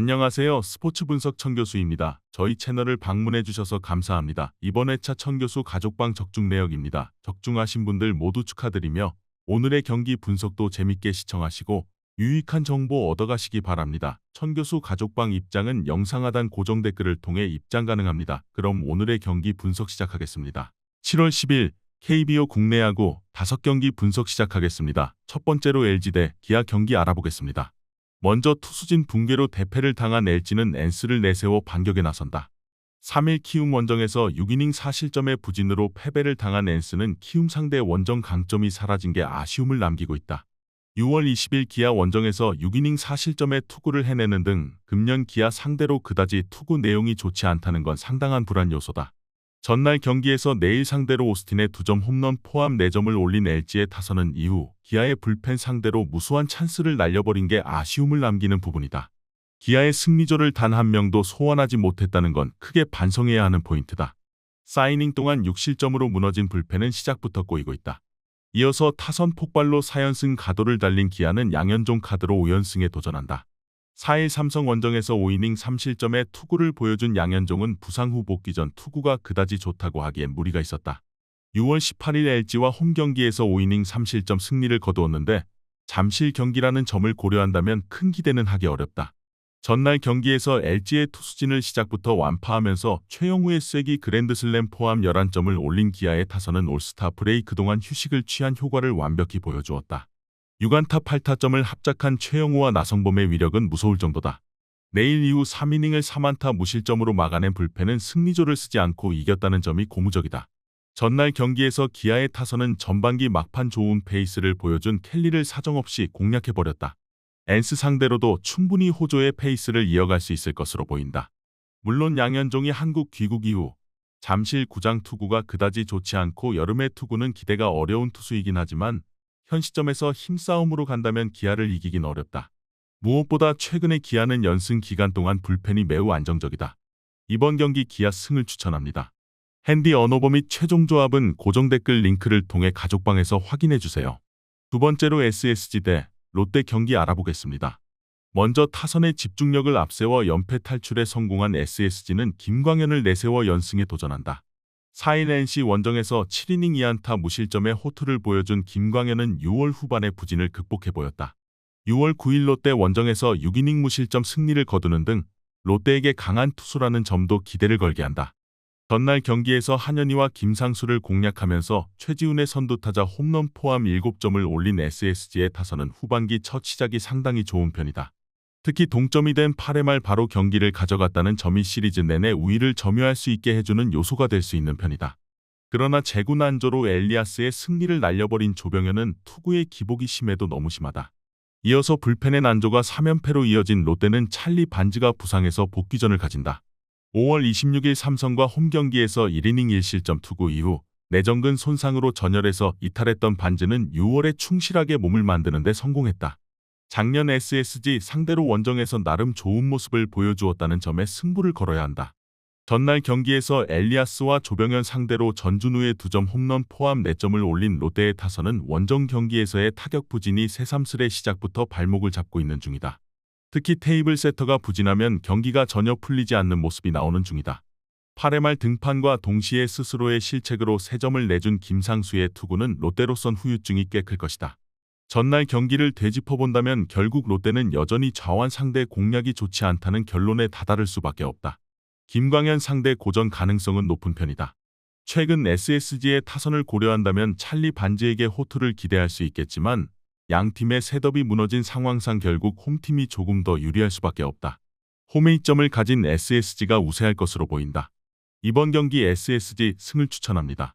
안녕하세요. 스포츠 분석 청 교수입니다. 저희 채널을 방문해 주셔서 감사합니다. 이번 회차 청 교수 가족방 적중 내역입니다. 적중하신 분들 모두 축하드리며 오늘의 경기 분석도 재밌게 시청하시고 유익한 정보 얻어가시기 바랍니다. 천 교수 가족방 입장은 영상 하단 고정 댓글을 통해 입장 가능합니다. 그럼 오늘의 경기 분석 시작하겠습니다. 7월 10일 KBO 국내 야구 5경기 분석 시작하겠습니다. 첫 번째로 LG 대 기아 경기 알아보겠습니다. 먼저 투수진 붕괴로 대패를 당한 LG는 엔스를 내세워 반격에 나선다. 3일 키움 원정에서 6이닝 4실점의 부진으로 패배를 당한 엔스는 키움 상대 원정 강점이 사라진 게 아쉬움을 남기고 있다. 6월 20일 기아 원정에서 6이닝 4실점의 투구를 해내는 등 금년 기아 상대로 그다지 투구 내용이 좋지 않다는 건 상당한 불안 요소다. 전날 경기에서 내일 상대로 오스틴의 2점 홈런 포함 4점을 올린 LG의 타선은 이후 기아의 불펜 상대로 무수한 찬스를 날려버린 게 아쉬움을 남기는 부분이다. 기아의 승리조를 단 한 명도 소환하지 못했다는 건 크게 반성해야 하는 포인트다. 사이닝 동안 6실점으로 무너진 불펜은 시작부터 꼬이고 있다. 이어서 타선 폭발로 4연승 가도를 달린 기아는 양현종 카드로 5연승에 도전한다. 4일 삼성 원정에서 5이닝 3실점의 투구를 보여준 양현종은 부상 후 복귀 전 투구가 그다지 좋다고 하기엔 무리가 있었다. 6월 18일 LG와 홈 경기에서 5이닝 3실점 승리를 거두었는데 잠실 경기라는 점을 고려한다면 큰 기대는 하기 어렵다. 전날 경기에서 LG의 투수진을 시작부터 완파하면서 최영우의 쐐기 그랜드슬램 포함 11점을 올린 기아의 타선은 올스타 브레이크 동안 휴식을 취한 효과를 완벽히 보여주었다. 6안타 8타점을 합작한 최영우와 나성범의 위력은 무서울 정도다. 내일 이후 3이닝을 3안타 무실점으로 막아낸 불펜은 승리조를 쓰지 않고 이겼다는 점이 고무적이다. 전날 경기에서 기아의 타선은 전반기 막판 좋은 페이스를 보여준 켈리를 사정없이 공략해버렸다. 엔스 상대로도 충분히 호조의 페이스를 이어갈 수 있을 것으로 보인다. 물론 양현종이 한국 귀국 이후 잠실 구장 투구가 그다지 좋지 않고 여름의 투구는 기대가 어려운 투수이긴 하지만 현 시점에서 힘싸움으로 간다면 기아를 이기긴 어렵다. 무엇보다 최근의 기아는 연승 기간 동안 불펜이 매우 안정적이다. 이번 경기 기아 승을 추천합니다. 핸디 언어버 및 최종 조합은 고정 댓글 링크를 통해 가족방에서 확인해 주세요. 두 번째로 SSG 대 롯데 경기 알아보겠습니다. 먼저 타선의 집중력을 앞세워 연패 탈출에 성공한 SSG는 김광현을 내세워 연승에 도전한다. 4일 NC 원정에서 7이닝 2안타 무실점의 호투를 보여준 김광현은 6월 후반의 부진을 극복해 보였다. 6월 9일 롯데 원정에서 6이닝 무실점 승리를 거두는 등 롯데에게 강한 투수라는 점도 기대를 걸게 한다. 전날 경기에서 한현희와 김상수를 공략하면서 최지훈의 선두타자 홈런 포함 7점을 올린 SSG의 타선은 후반기 첫 시작이 상당히 좋은 편이다. 특히 동점이 된 8회 말 바로 경기를 가져갔다는 점이 시리즈 내내 우위를 점유할 수 있게 해주는 요소가 될 수 있는 편이다. 그러나 재구 난조로 엘리아스의 승리를 날려버린 조병현은 투구의 기복이 심해도 너무 심하다. 이어서 불펜의 난조가 3연패로 이어진 롯데는 찰리 반즈가 부상해서 복귀전을 가진다. 5월 26일 삼성과 홈 경기에서 1이닝 1실점 투구 이후 내정근 손상으로 전열해서 이탈했던 반즈는 6월에 충실하게 몸을 만드는 데 성공했다. 작년 SSG 상대로 원정에서 나름 좋은 모습을 보여주었다는 점에 승부를 걸어야 한다. 전날 경기에서 엘리아스와 조병현 상대로 전준우의 2점 홈런 포함 4점을 올린 롯데의 타선은 원정 경기에서의 타격 부진이 새삼스레 시작부터 발목을 잡고 있는 중이다. 특히 테이블 세터가 부진하면 경기가 전혀 풀리지 않는 모습이 나오는 중이다. 8회 말 등판과 동시에 스스로의 실책으로 3점을 내준 김상수의 투구는 롯데로선 후유증이 꽤 클 것이다. 전날 경기를 되짚어본다면 결국 롯데는 여전히 좌완 상대 공략이 좋지 않다는 결론에 다다를 수밖에 없다. 김광현 상대 고전 가능성은 높은 편이다. 최근 SSG의 타선을 고려한다면 찰리 반지에게 호투를 기대할 수 있겠지만 양 팀의 셋업이 무너진 상황상 결국 홈팀이 조금 더 유리할 수밖에 없다. 홈의 점을 가진 SSG가 우세할 것으로 보인다. 이번 경기 SSG 승을 추천합니다.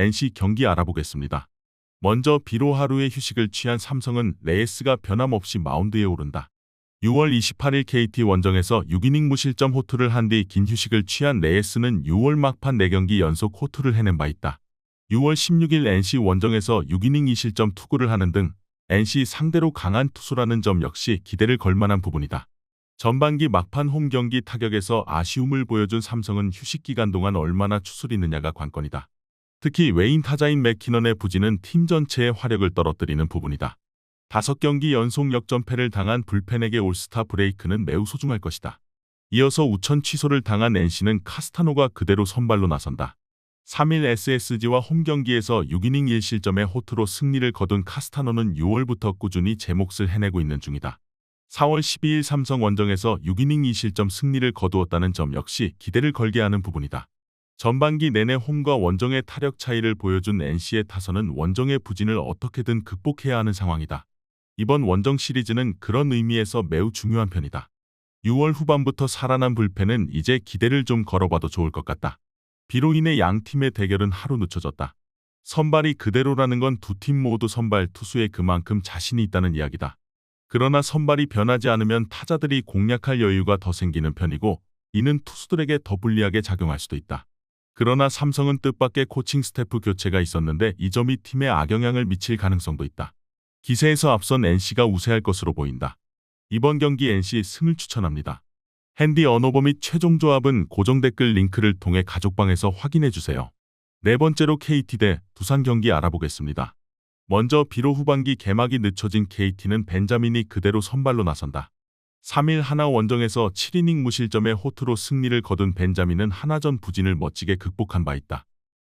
NC 경기 알아보겠습니다. 먼저 비로 하루의 휴식을 취한 삼성은 레이스가 변함없이 마운드에 오른다. 6월 28일 KT 원정에서 6이닝 무실점 호투를 한 뒤 긴 휴식을 취한 레이스는 6월 막판 4경기 연속 호투를 해낸 바 있다. 6월 16일 NC 원정에서 6이닝 2실점 투구를 하는 등 NC 상대로 강한 투수라는 점 역시 기대를 걸 만한 부분이다. 전반기 막판 홈 경기 타격에서 아쉬움을 보여준 삼성은 휴식 기간 동안 얼마나 추스리느냐가 관건이다. 특히 외인 타자인 맥키넌의 부진은 팀 전체의 화력을 떨어뜨리는 부분이다. 다섯 경기 연속 역전패를 당한 불펜에게 올스타 브레이크는 매우 소중할 것이다. 이어서 우천 취소를 당한 NC는 카스타노가 그대로 선발로 나선다. 3일 SSG와 홈 경기에서 6이닝 1실점의 호투로 승리를 거둔 카스타노는 6월부터 꾸준히 제 몫을 해내고 있는 중이다. 4월 12일 삼성 원정에서 6이닝 2실점 승리를 거두었다는 점 역시 기대를 걸게 하는 부분이다. 전반기 내내 홈과 원정의 타력 차이를 보여준 NC의 타선은 원정의 부진을 어떻게든 극복해야 하는 상황이다. 이번 원정 시리즈는 그런 의미에서 매우 중요한 편이다. 6월 후반부터 살아난 불펜은 이제 기대를 좀 걸어봐도 좋을 것 같다. 비로 인해 양 팀의 대결은 하루 늦춰졌다. 선발이 그대로라는 건 두 팀 모두 선발 투수에 그만큼 자신이 있다는 이야기다. 그러나 선발이 변하지 않으면 타자들이 공략할 여유가 더 생기는 편이고 이는 투수들에게 더 불리하게 작용할 수도 있다. 그러나 삼성은 뜻밖의 코칭 스태프 교체가 있었는데 이 점이 팀에 악영향을 미칠 가능성도 있다. 기세에서 앞선 NC가 우세할 것으로 보인다. 이번 경기 NC 승을 추천합니다. 핸디 언어버 및 최종 조합은 고정 댓글 링크를 통해 가족방에서 확인해 주세요. 네 번째로 KT 대 두산 경기 알아보겠습니다. 먼저 비로 후반기 개막이 늦춰진 KT는 벤자민이 그대로 선발로 나선다. 3일 하나 원정에서 7이닝 무실점의 호투로 승리를 거둔 벤자민은 하나전 부진을 멋지게 극복한 바 있다.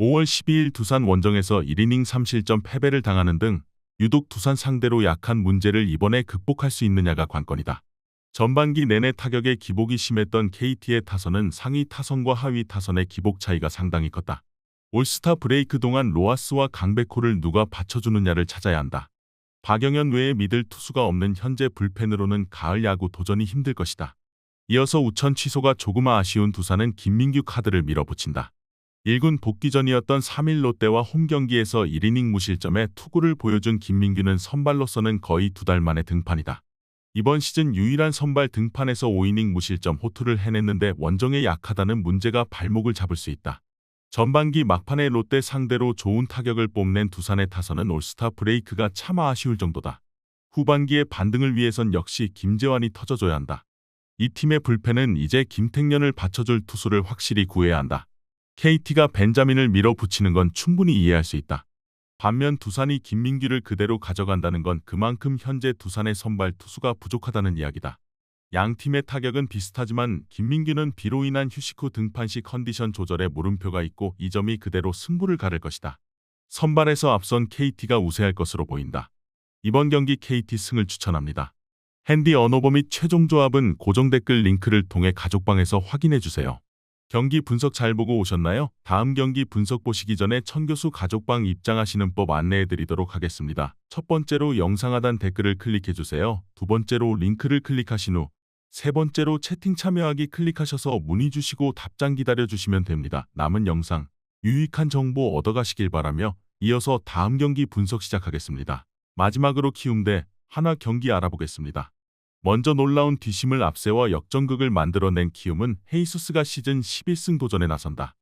5월 12일 두산 원정에서 1이닝 3실점 패배를 당하는 등 유독 두산 상대로 약한 문제를 이번에 극복할 수 있느냐가 관건이다. 전반기 내내 타격에 기복이 심했던 KT의 타선은 상위 타선과 하위 타선의 기복 차이가 상당히 컸다. 올스타 브레이크 동안 로아스와 강백호를 누가 받쳐주느냐를 찾아야 한다. 박영현 외에 믿을 투수가 없는 현재 불펜으로는 가을 야구 도전이 힘들 것이다. 이어서 우천 취소가 조금 아쉬운 두산은 김민규 카드를 밀어붙인다. 1군 복귀 전이었던 3일 롯데와 홈 경기에서 1이닝 무실점에 투구를 보여준 김민규는 선발로서는 거의 두 달 만에 등판이다. 이번 시즌 유일한 선발 등판에서 5이닝 무실점 호투를 해냈는데 원정에 약하다는 문제가 발목을 잡을 수 있다. 전반기 막판에 롯데 상대로 좋은 타격을 뽐낸 두산의 타선은 올스타 브레이크가 참 아쉬울 정도다. 후반기의 반등을 위해선 역시 김재환이 터져줘야 한다. 이 팀의 불펜은 이제 김택년을 받쳐줄 투수를 확실히 구해야 한다. KT가 벤자민을 밀어붙이는 건 충분히 이해할 수 있다. 반면 두산이 김민규를 그대로 가져간다는 건 그만큼 현재 두산의 선발 투수가 부족하다는 이야기다. 양 팀의 타격은 비슷하지만 김민규는 비로 인한 휴식 후 등판 시 컨디션 조절에 물음표가 있고 이 점이 그대로 승부를 가를 것이다. 선발에서 앞선 KT가 우세할 것으로 보인다. 이번 경기 KT 승을 추천합니다. 핸디 언어버 및 최종 조합은 고정 댓글 링크를 통해 가족방에서 확인해 주세요. 경기 분석 잘 보고 오셨나요? 다음 경기 분석 보시기 전에 천교수 가족방 입장하시는 법 안내해 드리도록 하겠습니다. 첫 번째로 영상 하단 댓글을 클릭해 주세요. 두 번째로 링크를 클릭하신 후 세 번째로 채팅 참여하기 클릭하셔서 문의 주시고 답장 기다려 주시면 됩니다. 남은 영상 유익한 정보 얻어가시길 바라며 이어서 다음 경기 분석 시작하겠습니다. 마지막으로 키움대 하나 경기 알아보겠습니다. 먼저 놀라운 뒷심을 앞세워 역전극을 만들어낸 키움은 헤이수스가 시즌 11승 도전에 나선다.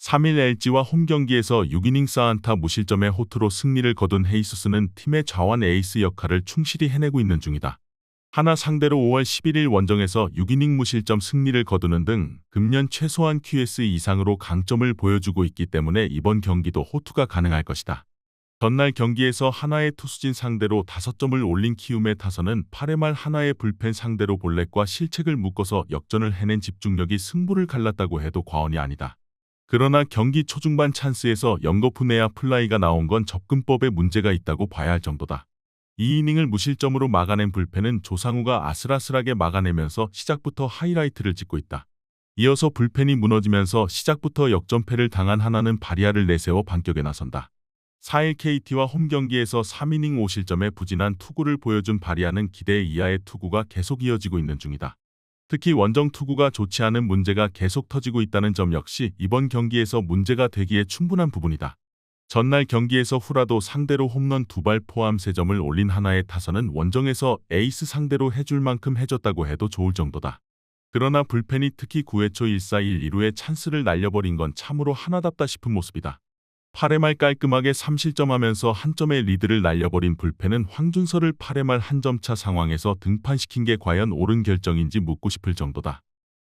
3일 LG와 홈 경기에서 6이닝 사안타 무실점의 호투로 승리를 거둔 헤이수스는 팀의 좌완 에이스 역할을 충실히 해내고 있는 중이다. 하나 상대로 5월 11일 원정에서 6이닝 무실점 승리를 거두는 등 금년 최소한 QS 이상으로 강점을 보여주고 있기 때문에 이번 경기도 호투가 가능할 것이다. 전날 경기에서 하나의 투수진 상대로 5점을 올린 키움의 타선은 8회 말 하나의 불펜 상대로 볼넷과 실책을 묶어서 역전을 해낸 집중력이 승부를 갈랐다고 해도 과언이 아니다. 그러나 경기 초중반 찬스에서 연거푸 내야 플라이가 나온 건 접근법에 문제가 있다고 봐야 할 정도다. 이 이닝을 무실점으로 막아낸 불펜은 조상우가 아슬아슬하게 막아내면서 시작부터 하이라이트를 찍고 있다. 이어서 불펜이 무너지면서 시작부터 역전패를 당한 하나는 바리아를 내세워 반격에 나선다. 4일 KT와 홈 경기에서 3이닝 5실점의 부진한 투구를 보여준 바리아는 기대 이하의 투구가 계속 이어지고 있는 중이다. 특히 원정 투구가 좋지 않은 문제가 계속 터지고 있다는 점 역시 이번 경기에서 문제가 되기에 충분한 부분이다. 전날 경기에서 후라도 상대로 홈런 두 발 포함 3점을 올린 하나의 타선은 원정에서 에이스 상대로 해줄 만큼 해줬다고 해도 좋을 정도다. 그러나 불펜이 특히 9회 초1-4-1 2루에 찬스를 날려버린 건 참으로 하나답다 싶은 모습이다. 8회 말 깔끔하게 3실점 하면서 한 점의 리드를 날려버린 불펜은 황준서를 8회 말 한 점 차 상황에서 등판시킨 게 과연 옳은 결정인지 묻고 싶을 정도다.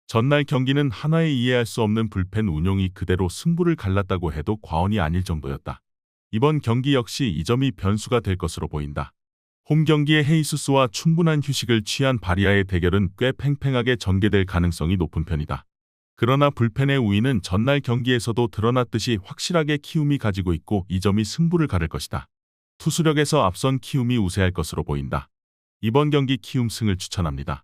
전날 경기는 하나의 이해할 수 없는 불펜 운용이 그대로 승부를 갈랐다고 해도 과언이 아닐 정도였다. 이번 경기 역시 이 점이 변수가 될 것으로 보인다. 홈 경기에 헤이수스와 충분한 휴식을 취한 바리아의 대결은 꽤 팽팽하게 전개될 가능성이 높은 편이다. 그러나 불펜의 우위는 전날 경기에서도 드러났듯이 확실하게 키움이 가지고 있고 이 점이 승부를 가를 것이다. 투수력에서 앞선 키움이 우세할 것으로 보인다. 이번 경기 키움 승을 추천합니다.